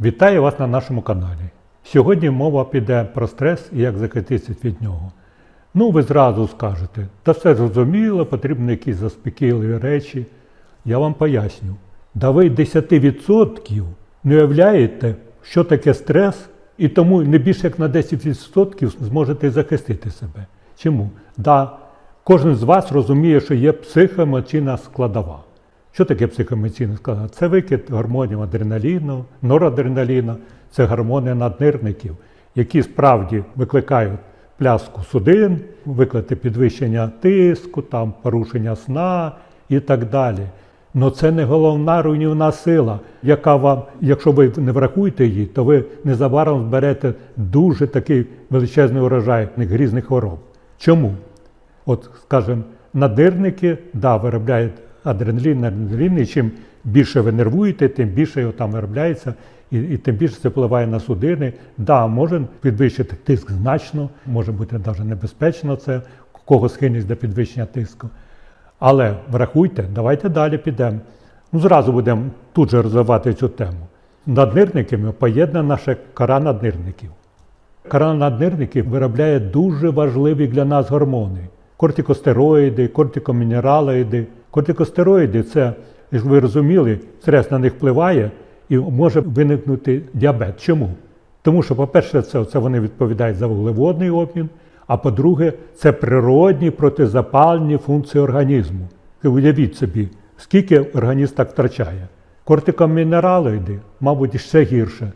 Вітаю вас на нашому каналі. Сьогодні мова піде про стрес і як захиститися від нього. Ну, ви зразу скажете, та все зрозуміло, потрібні якісь заспокійливі речі. Я вам поясню. Да ви 10% не уявляєте, що таке стрес, і тому не більше як на 10% зможете захистити себе. Чому? Да, кожен з вас розуміє, що є психоемоційна складова. Що таке психоемоційна складова? Це викид гормонів адреналіну, норадреналіну, це гормони наднирників, які справді викликають пляску судин, викликати підвищення тиску, там, порушення сна і так далі. Но це не головна руйнівна сила, яка вам, якщо ви не врахуєте її, то ви незабаром зберете дуже такий величезний урожай грізних хвороб. Чому? От, скажімо, надирники да, виробляють адреналін, адреналін, і чим більше ви нервуєте, тим більше його там виробляється, і, і тим більше це впливає на судини. Да, може підвищити тиск значно, може бути навіть небезпечно це, кого схильність до підвищення тиску. Але врахуйте, давайте далі підемо. Ну, зразу будемо тут же розвивати цю тему. Наднирниками поєднана ще кора наднирників. Кора наднирників виробляє дуже важливі для нас гормони: кортикостероїди, кортикомінералоїди. Кортикостероїди це, як ви розуміли, стрес на них впливає і може виникнути діабет. Чому? Тому що, по-перше, це, це вони відповідають за вуглеводний обмін, а по-друге, це природні протизапальні функції організму. Ви уявіть собі, скільки організм так втрачає. Кортикомінералоїди, мабуть, ще гірше.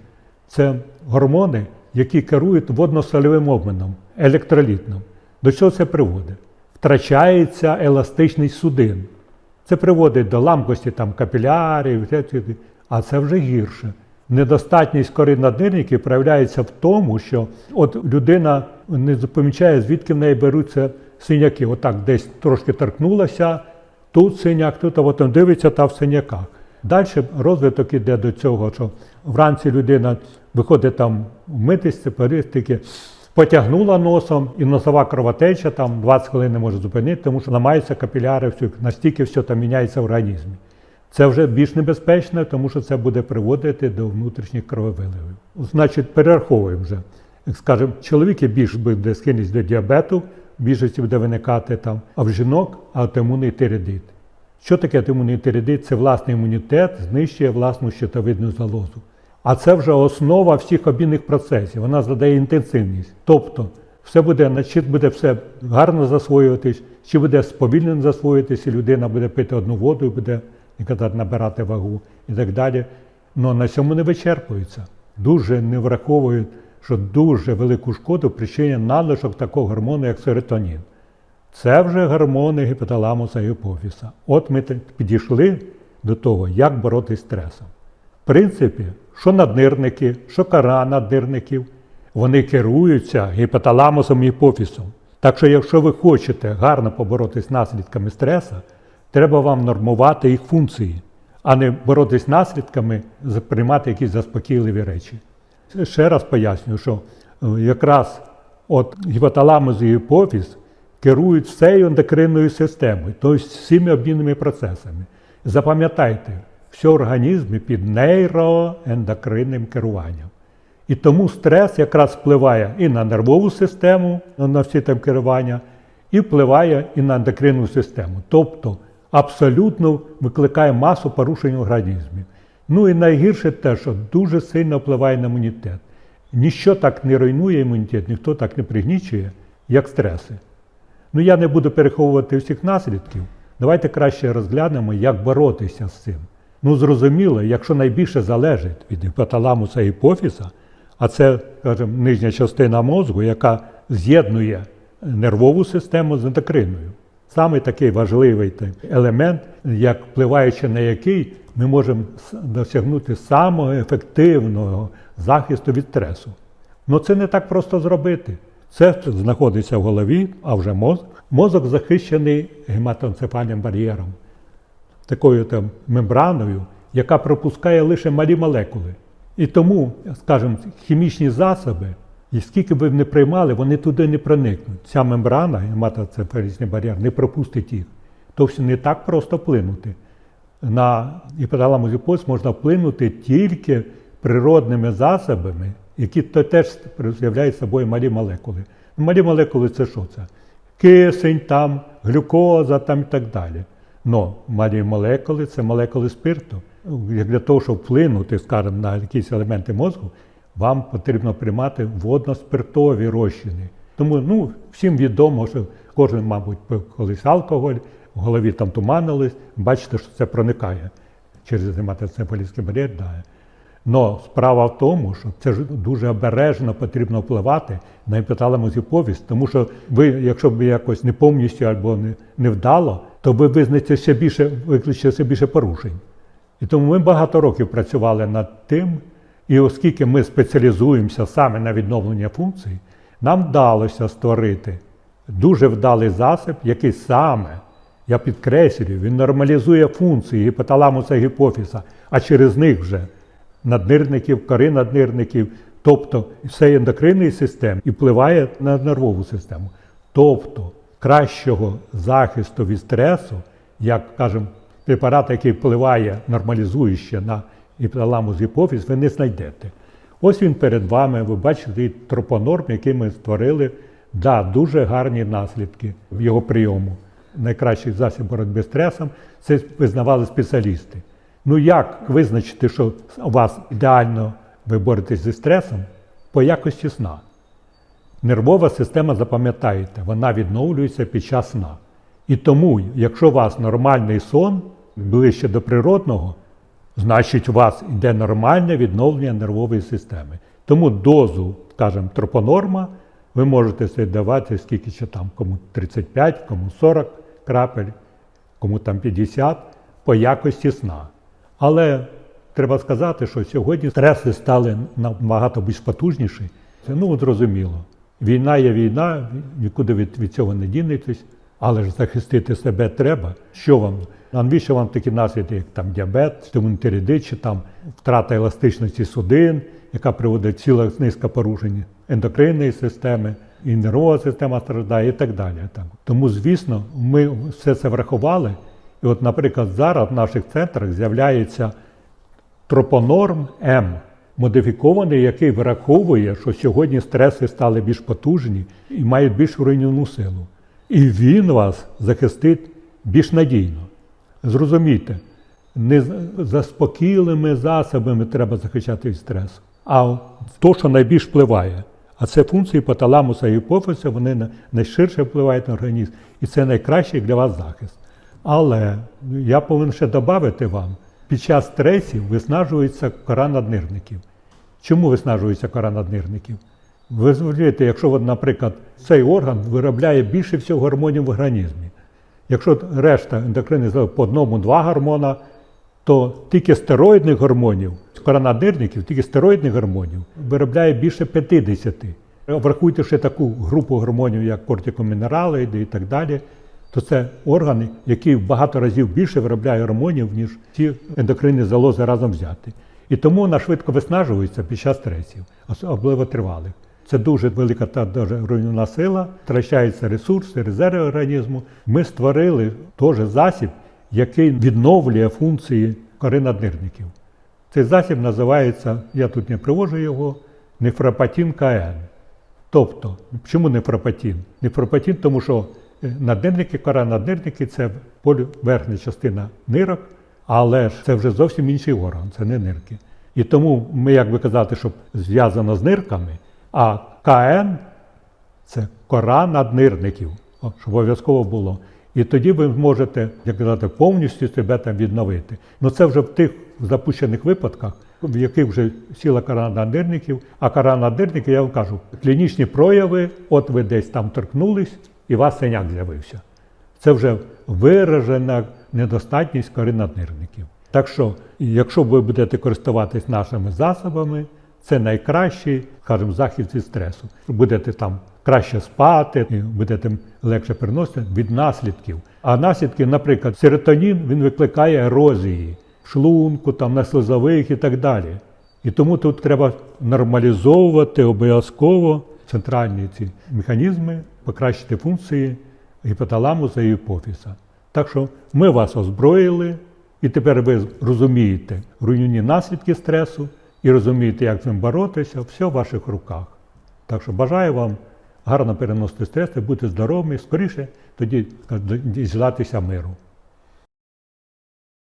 Це гормони, які керують водно-сольовим обміном, електролітним. До чого це приводить? Втрачається еластичність судин. Це приводить до ламкості там, капілярів, а це вже гірше. Недостатність кори наднирників проявляється в тому, що от людина не помічає, звідки в неї беруться синяки. Отак десь трошки торкнулася, тут синяк, тут, а потім дивиться та в синяках. Далі розвиток іде до цього, що вранці людина виходить там вмитись, паристики, потягнула носом, і носова кровотеча там 20 хвилин не може зупинити, тому що ламаються капіляри, все, настільки все там міняється в організмі. Це вже більш небезпечно, тому що це буде приводити до внутрішніх крововиливів. Значить, перераховуємо вже. Як скажемо, чоловіки більш буде схильність до діабету, більшості буде виникати там, а в жінок аутоімунний тиреоїдит. Що таке аутоімунний тиреоїдит? Це власний імунітет знищує власну щитовидну залозу. А це вже основа всіх обмінних процесів. Вона задає інтенсивність. Тобто, все буде, чи буде все гарно засвоюватись, чи буде сповільнено засвоюватись, і людина буде пити одну воду і буде ніколи набирати вагу і так далі. Але на цьому не вичерпується. Дуже не враховують, що дуже велику шкоду причиняє надлишок такого гормону, як серотонін. Це вже гормони гіпоталамуса і гіпофіза. От ми підійшли до того, як боротися з стресом. В принципі, що наднирники, що кора наднирників, вони керуються гіпоталамусом і гіпофізом. Так що, якщо ви хочете гарно поборотися з наслідками стресу, треба вам нормувати їх функції, а не боротися з наслідками, приймати якісь заспокійливі речі. Ще раз пояснюю, що е, якраз от гіпоталамус і гіпофіз керують всею ендокринною системою, тобто всіми обмінними процесами. Запам'ятайте, все організмі під нейроендокринним керуванням. І тому стрес якраз впливає і на нервову систему, на всі там керування, і впливає і на ендокринну систему. Тобто абсолютно викликає масу порушень в організмі. Ну і найгірше те, що дуже сильно впливає на імунітет. Ніщо так не руйнує імунітет, ніхто так не пригнічує, як стреси. Ну я не буду переховувати всіх наслідків. Давайте краще розглянемо, як боротися з цим. Ну, зрозуміло, якщо найбільше залежить від гіпоталамуса і гіпофіза, а це, скажімо, нижня частина мозку, яка з'єднує нервову систему з ендокринною. Саме такий важливий елемент, як впливаючи на який ми можемо досягнути самого ефективного захисту від стресу. Ну це не так просто зробити. Це знаходиться в голові, а вже мозок. Мозок захищений гематоенцефальним бар'єром, такою там мембраною, яка пропускає лише малі молекули. І тому, скажімо, хімічні засоби, і скільки б не приймали, вони туди не проникнуть. Ця мембрана, гематоенцефалічний бар'єр, не пропустить їх. Тобто не так просто вплинути. На гіпоталамус можна вплинути тільки природними засобами, які теж являють собою малі молекули. Малі молекули це що це? Кисень, там, глюкоза там і так далі. Но малі молекули це молекули спирту. Для того, щоб вплинути, скажімо, на якісь елементи мозку, вам потрібно приймати водно-спиртові розчини. Тому ну, всім відомо, що кожен, мабуть, пив колись алкоголь, в голові там туманилось, бачите, що це проникає через гематоцефалійський бар'єр. Да. Но справа в тому, що це ж дуже обережно потрібно впливати на іпоталамозіповість, тому що ви, якщо б якось не повністю або не вдало, то ви визнаєте ще більше, викличете ще більше порушень. І тому ми багато років працювали над тим, і оскільки ми спеціалізуємося саме на відновлення функцій, нам вдалося створити дуже вдалий засіб, який саме, я підкреслюю, він нормалізує функції гіпоталамуса гіпофіза, а через них вже наднирників, кори наднирників, тобто всієї ендокринної системи і впливає на нервову систему. Тобто кращого захисту від стресу, як кажемо, препарат, який впливає нормалізуюче на гіпоталамус гіпофіз, ви не знайдете. Ось він перед вами, ви бачите тропонорм, який ми створили, да, дуже гарні наслідки в його прийому. Найкращий засіб боротьби з стресом це визнавали спеціалісти. Ну як визначити, що у вас ідеально ви боретесь зі стресом по якості сна? Нервова система, запам'ятаєте, вона відновлюється під час сна. І тому, якщо у вас нормальний сон ближче до природного, значить у вас йде нормальне відновлення нервової системи. Тому дозу, скажімо, тропонорма ви можете собі давати скільки ще там, кому 35, кому 40 крапель, кому там 50 по якості сна. Але треба сказати, що сьогодні стреси стали набагато більш потужніші. Це ну зрозуміло. Війна є війна, нікуди від, від цього не дінетесь, але ж захистити себе треба. Що вам? Навіщо вам такі наслідки, як там діабет, стимунтеридит, чи там втрата еластичності судин, яка приводить ціла низка порушень ендокринної системи, і нервова система страждає, і так далі. Тому, звісно, ми все це врахували. І от, наприклад, зараз в наших центрах з'являється тропонорм М, модифікований, який враховує, що сьогодні стреси стали більш потужні і мають більш руйнівну силу. І він вас захистить більш надійно. Зрозумійте, не заспокійливими засобами треба захищати від стресу, а то, що найбільш впливає. А це функції поталамуса і гіпофіза, вони найширше впливають на організм. І це найкращий для вас захист. Але я повинен ще додати вам, під час стресів виснажується кора наднирників. Чому виснажується кора наднирників? Ви зрозумієте, якщо, наприклад, цей орган виробляє більше всього гормонів в організмі. Якщо решта ендокринних по одному-два гормона, то тільки стероїдних гормонів, кора наднирників, тільки стероїдних гормонів виробляє більше 50. Врахуйте ще таку групу гормонів, як кортикомінерали і так далі то це органи, які в багато разів більше виробляють гормонів, ніж ті ендокринні залози разом взяти. І тому вона швидко виснажується під час стресів, особливо тривалих. Це дуже велика та дуже руйнівна сила, втрачаються ресурси, резерви організму. Ми створили теж засіб, який відновлює функції кори наднирників. Цей засіб називається, я тут не привожу його, нефропатін КН. Тобто, чому нефропатін? Нефропатін, тому що Наднирники, кора наднирники це верхня частина нирок, але ж це вже зовсім інший орган, це не нирки. І тому ми, як би казати, щоб зв'язано з нирками, а КН це кора наднирників, щоб обов'язково було. І тоді ви можете, як казати, повністю себе там відновити. Ну це вже в тих запущених випадках, в яких вже сіла кора наднирників, а кора наднирників, я вам кажу, клінічні прояви, от ви десь там торкнулись і у вас синяк з'явився. Це вже виражена недостатність коринатирників. Так що, якщо ви будете користуватись нашими засобами, це найкращий, скажімо, захист від стресу. Будете там краще спати, будете легше переносити від наслідків. А наслідки, наприклад, серотонін він викликає ерозії шлунку, там, на слизових і так далі. І тому тут треба нормалізовувати обов'язково центральні ці механізми покращити функції гіпоталамуса і іпофіса. Так що ми вас озброїли, і тепер ви розумієте руйнівні наслідки стресу, і розумієте, як з ним боротися, все в ваших руках. Так що бажаю вам гарно переносити стрес, бути здоровими, скоріше тоді дізнатися миру.